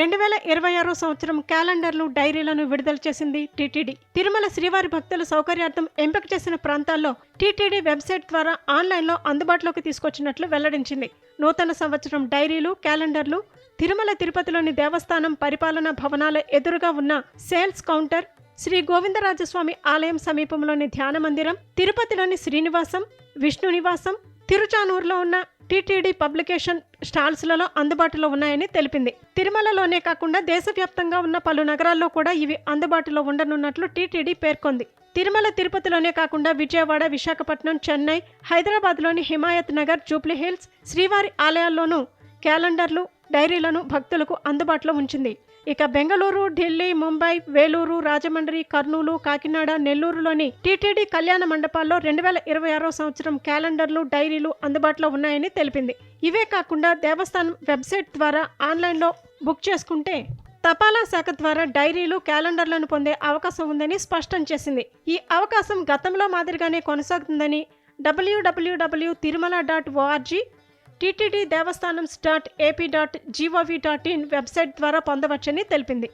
రెండు వేల ఇరవై ఆరో సంవత్సరం క్యాలెండర్లు డైరీలను విడుదల చేసింది టీటీడీ. తిరుమల శ్రీవారి భక్తుల సౌకర్యార్థం ఎంపిక చేసిన ప్రాంతాల్లో టీటీడీ వెబ్సైట్ ద్వారా ఆన్లైన్లో అందుబాటులోకి తీసుకొచ్చినట్లు వెల్లడించింది. నూతన సంవత్సరం డైరీలు క్యాలెండర్లు తిరుమల తిరుపతిలోని దేవస్థానం పరిపాలనా భవనాల ఎదురుగా ఉన్న సేల్స్ కౌంటర్ శ్రీ గోవిందరాజస్వామి ఆలయం సమీపంలోని ధ్యాన మందిరం తిరుపతిలోని శ్రీనివాసం విష్ణు నివాసం తిరుచానూరులో ఉన్న టీటీడీ పబ్లికేషన్ స్టాల్స్లలో అందుబాటులో ఉన్నాయని తెలిపింది. తిరుమలలోనే కాకుండా దేశవ్యాప్తంగా ఉన్న పలు నగరాల్లో కూడా ఇవి అందుబాటులో ఉండనున్నట్లు టీటీడీ పేర్కొంది. తిరుమల తిరుపతిలోనే కాకుండా విజయవాడ విశాఖపట్నం చెన్నై హైదరాబాద్లోని హిమాయత్ నగర్ జూబ్లీహిల్స్ శ్రీవారి ఆలయాల్లోనూ క్యాలెండర్లు డైరీలను భక్తులకు అందుబాటులో ఉంచింది. ఇక బెంగళూరు ఢిల్లీ ముంబై వేలూరు రాజమండ్రి కర్నూలు కాకినాడ నెల్లూరులోని టీటీడీ కళ్యాణ మండపాల్లో రెండు వేల ఇరవై ఆరో సంవత్సరం క్యాలెండర్లు డైరీలు అందుబాటులో ఉన్నాయని తెలిపింది. ఇవే కాకుండా దేవస్థానం వెబ్సైట్ ద్వారా ఆన్లైన్లో బుక్ చేసుకుంటే తపాలా శాఖ ద్వారా డైరీలు క్యాలెండర్లను పొందే అవకాశం ఉందని స్పష్టం చేసింది. ఈ అవకాశం గతంలో మాదిరిగానే కొనసాగుతుందని WWW Tirumala dot ORG TTD Devasthanam dot AP dot GOV dot IN website ద్వారా పొందవచ్చని తెలిపింది.